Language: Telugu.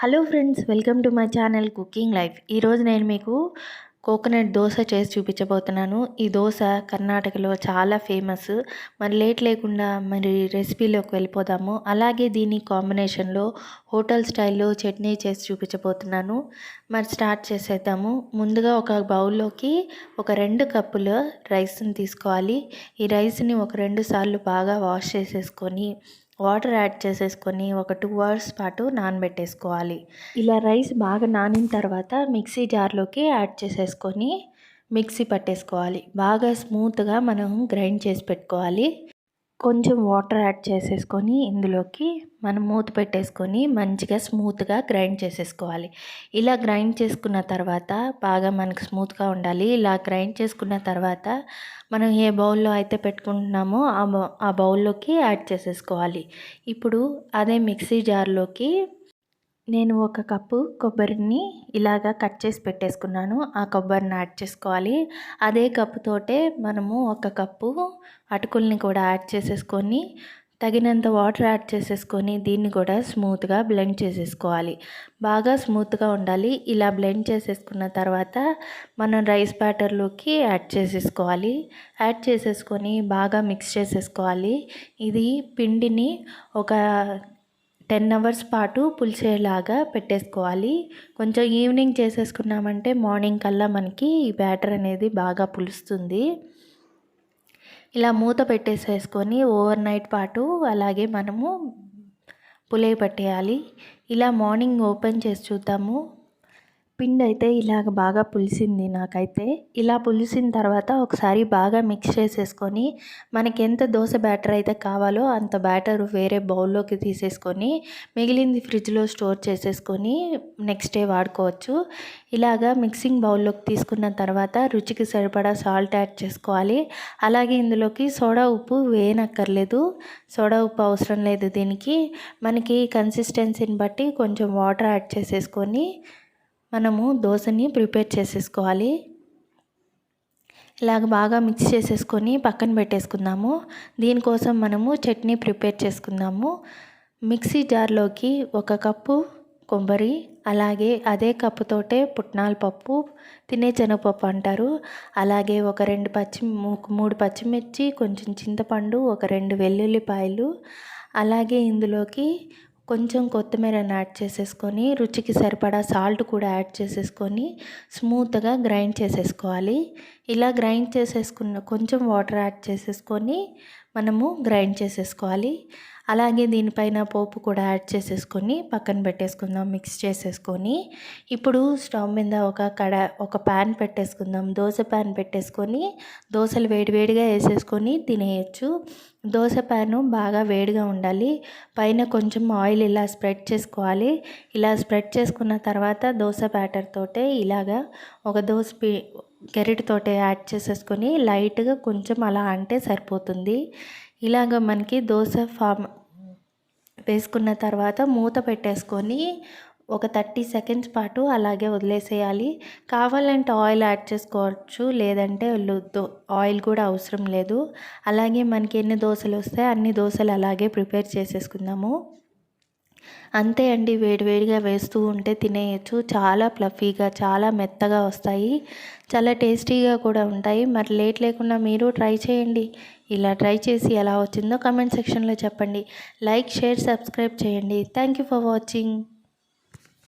Hello friends welcome to my channel cooking life. ఈరోజు నేను మీకు కోకోనట్ దోశ చేసి చూపించబోతున్నాను. ఈ దోశ కర్ణాటకలో చాలా ఫేమస్. మరి లేట్ లేకుండా మరి రెసిపీలోకి వెళ్ళిపోదాము. అలాగే దీని కాంబినేషన్లో హోటల్ స్టైల్లో చట్నీ చేసి చూపించబోతున్నాను. మరి స్టార్ట్ చేసేద్దాము. ముందుగా ఒక బౌల్లోకి ఒక రెండు కప్పుల రైస్ని తీసుకోవాలి. ఈ రైస్ని ఒక రెండు సార్లు బాగా వాష్ చేసేసుకొని వాటర్ యాడ్ చేసేసుకొని ఒక టూ అవర్స్ పాటు నానబెట్టేసుకోవాలి. ఇలా రైస్ బాగా నానిన తర్వాత మిక్సీ జార్లోకి యాడ్ చేసేసుకొని మిక్సీ పట్టేసుకోవాలి. బాగా స్మూత్గా మనం గ్రైండ్ చేసి పెట్టుకోవాలి. కొంచెం వాటర్ యాడ్ చేసేసుకొని ఇందులోకి మనం మూత పెట్టేసుకొని మంచిగా స్మూత్గా గ్రైండ్ చేసేసుకోవాలి. ఇలా గ్రైండ్ చేసుకున్న తర్వాత బాగా మనకు స్మూత్గా ఉండాలి. ఇలా గ్రైండ్ చేసుకున్న తర్వాత మనం ఏ బౌల్లో అయితే పెట్టుకుంటున్నామో ఆ ఆ బౌల్లోకి యాడ్ చేసేసుకోవాలి. ఇప్పుడు అదే మిక్సీ జార్లోకి నేను ఒక కప్పు కొబ్బరిని ఇలాగా కట్ చేసి పెట్టేసుకున్నాను. ఆ కొబ్బరిని యాడ్ చేసుకోవాలి. అదే కప్పుతోటే మనము ఒక కప్పు అటుకుల్ని కూడా యాడ్ చేసేసుకొని తగినంత వాటర్ యాడ్ చేసేసుకొని దీన్ని కూడా స్మూత్గా బ్లెండ్ చేసేసుకోవాలి. బాగా స్మూత్గా ఉండాలి. ఇలా బ్లెండ్ చేసేసుకున్న తర్వాత మనం రైస్ బ్యాటర్లోకి యాడ్ చేసేసుకోవాలి. యాడ్ చేసేసుకొని బాగా మిక్స్ చేసేసుకోవాలి. ఇది పిండిని ఒక టెన్ అవర్స్ పాటు పులిసేలాగా పెట్టేసుకోవాలి. కొంచెం ఈవినింగ్ చేసేసుకున్నామంటే మార్నింగ్ కల్లా మనకి ఈ బ్యాటర్ అనేది బాగా పులుస్తుంది. ఇలా మూత పెట్టేసేసుకొని ఓవర్ నైట్ పాటు అలాగే మనము పులే పట్టేయాలి. ఇలా మార్నింగ్ ఓపెన్ చేసి చూద్దాము. పిండి అయితే ఇలాగ బాగా పులిసింది నాకైతే. ఇలా పులిసిన తర్వాత ఒకసారి బాగా మిక్స్ చేసేసుకొని మనకి ఎంత దోశ బ్యాటర్ అయితే కావాలో అంత బ్యాటర్ వేరే బౌల్లోకి తీసేసుకొని మిగిలింది ఫ్రిడ్జ్లో స్టోర్ చేసేసుకొని నెక్స్ట్ డే వాడుకోవచ్చు. ఇలాగా మిక్సింగ్ బౌల్లోకి తీసుకున్న తర్వాత రుచికి సరిపడా సాల్ట్ యాడ్ చేసుకోవాలి. అలాగే ఇందులోకి సోడా ఉప్పు వేయనక్కర్లేదు. సోడా ఉప్పు అవసరం లేదు దీనికి. మనకి కన్సిస్టెన్సీని బట్టి కొంచెం వాటర్ యాడ్ చేసేసుకొని మనము దోశని ప్రిపేర్ చేసేసుకోవాలి. ఇలాగ బాగా మిక్స్ చేసేసుకొని పక్కన పెట్టేసుకుందాము. దీనికోసం మనము చట్నీ ప్రిపేర్ చేసుకుందాము. మిక్సీ జార్లోకి ఒక కప్పు కొబ్బరి అలాగే అదే కప్పుతోటే పుట్నాల పప్పు తినే శనగపప్పు అంటారు. అలాగే ఒక రెండు పచ్చి మూడు పచ్చిమిర్చి కొంచెం చింతపండు ఒక రెండు వెల్లుల్లిపాయలు అలాగే ఇందులోకి కొంచెం కొత్తిమీరని యాడ్ చేసేసుకొని రుచికి సరిపడా సాల్ట్ కూడా యాడ్ చేసేసుకొని స్మూత్గా గ్రైండ్ చేసేసుకోవాలి. ఇలా గ్రైండ్ చేసేసుకున్న కొంచెం వాటర్ యాడ్ చేసేసుకొని మనము గ్రైండ్ చేసేసుకోవాలి. అలాగే దీనిపైన పోపు కూడా యాడ్ చేసేసుకొని పక్కన పెట్టేసుకుందాం మిక్స్ చేసేసుకొని. ఇప్పుడు స్టవ్ మీద ఒక కడ ఒక ప్యాన్ పెట్టేసుకుందాం. దోశ ప్యాన్ పెట్టేసుకొని దోశలు వేడివేడిగా వేసేసుకొని తినేయచ్చు. దోశ ప్యాను బాగా వేడిగా ఉండాలి. పైన కొంచెం ఆయిల్ ఇలా స్ప్రెడ్ చేసుకోవాలి. ఇలా స్ప్రెడ్ చేసుకున్న తర్వాత దోశ బ్యాటర్ తోటే ఇలాగా ఒక దోశ పి గెరిటితోటే యాడ్ చేసేసుకొని లైట్గా కొంచెం అలా అంటే సరిపోతుంది. ఇలాగ మనకి దోశ ఫామ్ వేసుకున్న తర్వాత మూత పెట్టేసుకొని ఒక థర్టీ సెకండ్స్ పాటు అలాగే వదిలేసేయాలి. కావాలంటే ఆయిల్ యాడ్ చేసుకోవచ్చు లేదంటే ఆయిల్ కూడా అవసరం లేదు. అలాగే మనకి ఎన్ని దోశలు వస్తాయి అన్ని దోశలు అలాగే ప్రిపేర్ చేసేసుకుందాము. అంతే అండి వేడివేడిగా వేస్తూ ఉంటే తినేయచ్చు. చాలా ప్లఫీగా చాలా మెత్తగా వస్తాయి. చాలా టేస్టీగా కూడా ఉంటాయి. మరి లేట్ లేకుండా మీరు ట్రై చేయండి. ఇలా ట్రై చేసి ఎలా వచ్చిందో కమెంట్ సెక్షన్లో చెప్పండి. లైక్ షేర్ సబ్స్క్రైబ్ చేయండి. Thank you for watching.